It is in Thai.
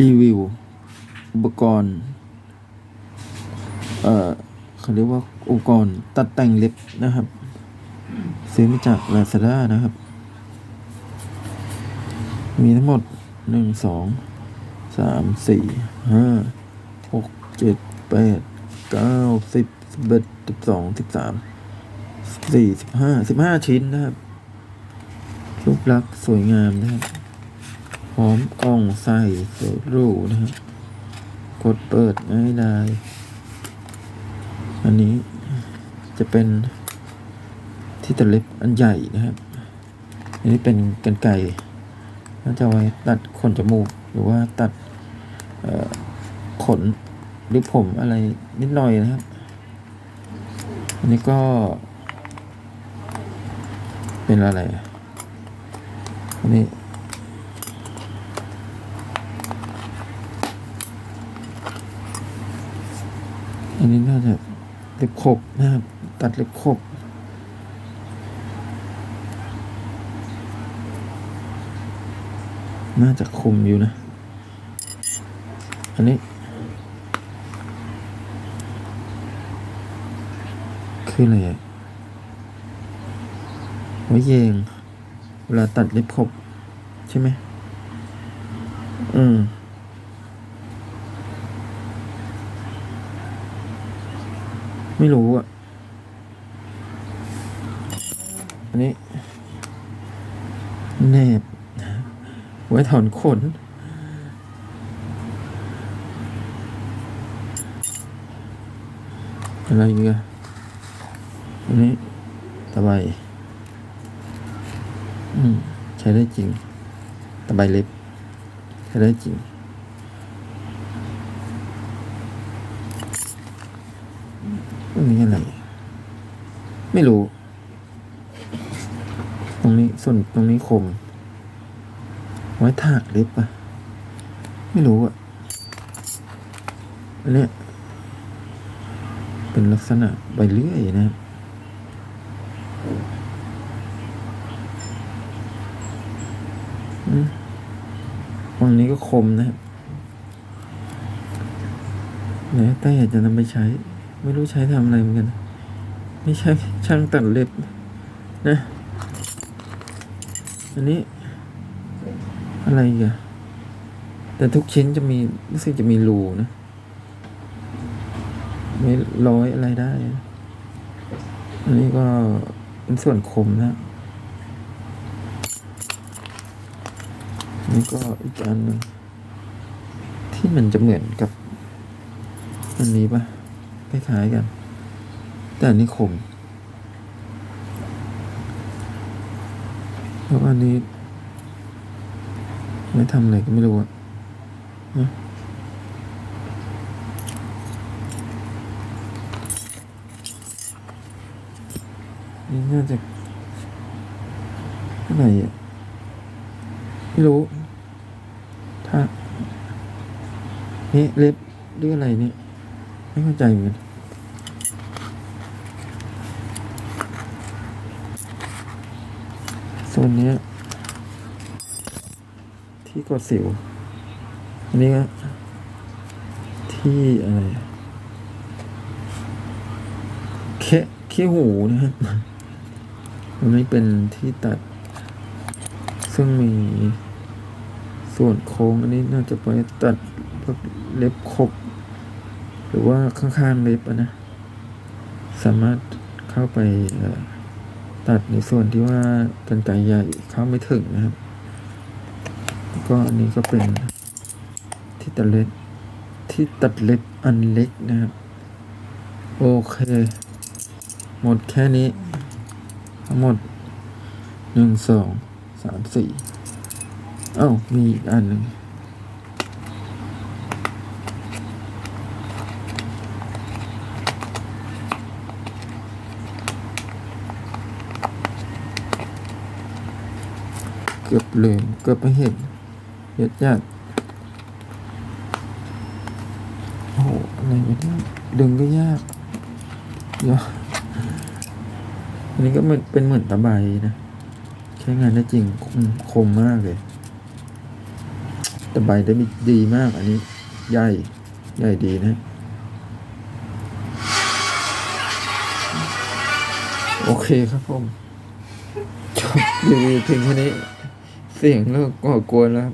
รีวิว อุปกรณ์ เอ่อเขาเรียกว่าอุปกรณ์ตัดแต่งเล็บนะครับ ซื้อมาจาก Lazada นะครับ มีทั้งหมดหนึ่งสองสามสี่ห้าหกเจ็ดแปดเก้าสิบสิบเอ็ดสิบสองสิบสามสี่สิบห้าสิบห้าชิ้นนะครับรูปลักษณ์สวยงามนะครับ ร้อมกล่องใส่สวยหรูนะครับกดเปิดง่ายดายอันนี้จะเป็นที่ตัดเล็บอันใหญ่นะครับ อันนี้เป็นกันไก่น่าจะไว้ตัดขนจมูกหรือว่าตัดขนหรือผมอะไรนิดหน่อยนะครับ อันนี้ก็ เป็นอะไรอันนี้ นนี้น่าจะเล็บขบนะครับ ตัดเล็บขบน่าจะคุมอยู่นะ อันนี้ คืออะไรอะไว้เยง เวลาตัดเล็บขบ ใช่ไหม อืม ไม่รู้อะ อันนี้แนบไว้ถอนขน อะไรอีกอะอันนี้ตะไบอืม ใช้ได้จริง ตะไบเล็บ ใช้ได้จริง อันนี้อะไร ไม่รู้ ตรงนี้ส่วนตรงนี้คม ไว้ถากเล็บปะไม่รู้อะ อันเนี้ยเป็นลักษณะใบเลื่อยนะครับอืมตรงนี้ก็คมนะครับแล้วแต่อยากจะนำไปใช้ ไม่รู้ใช้ทำอะไรเหมือนกัน ไม่ใช่ช่างตัดเล็บนะ อันนี้ อะไรอีกันแต่ทุกชิ้นจะมีรู้สึกจะมีรูนะไม่ร้อยอะไรได้ อันนี้ก็เป็นส่วนคมนะนี่ก็อีกอันนึงที่มันจะเหมือนกับอันนี้ปะ คล้ายๆกัน แต่อันนี้คมแล้วอันนี้ ไม่ทำอะไรก็ไม่รู้อะนะนี่น่าจะอะไรอะไม่รู้ ถ้า นี่เล็บหรืออะไรเนี่ย ไม่เข้าใจเหมือนกันโซนนี้ที่กดสิว อันนี้ก็ที่อะไรอะแค่แค่หูนะครับอันนี้เป็นที่ตัด ซึ่งมีส่วนโค้ง อันนี้น่าจะไปตัดเล็บขบ หรือว่าข้างๆเล็บนะ สามารถเข้าไปตัดในส่วนที่ว่ากันไกใหญ่เข้าไม่ถึงนะครับ ก็อันนี้ก็เป็นที่ตัดเล็บที่ตัดเล็บอันเล็กนะครับ โอเค หมดแค่นี้ ทั้งหมดหนึ่งสองสามสี่เอ้ามีอีกอันหนึ่ง เกือบลืมเกือบไปเห็นเยอะจัดโอ้โหอะไรอย่างเงี้ยดึงก็ยากเดี๋อันนี้ก็เหมือนเป็นเหมือนตะไบนะใช้งานได้จริงคมมากเลยตะไบได้ดีมากอันนี้ใหญ่ใหญ่ดีนะโอเคครับผมจบรีวิเพียงแค่นี้ เสียงก็ก่อกวนแลัว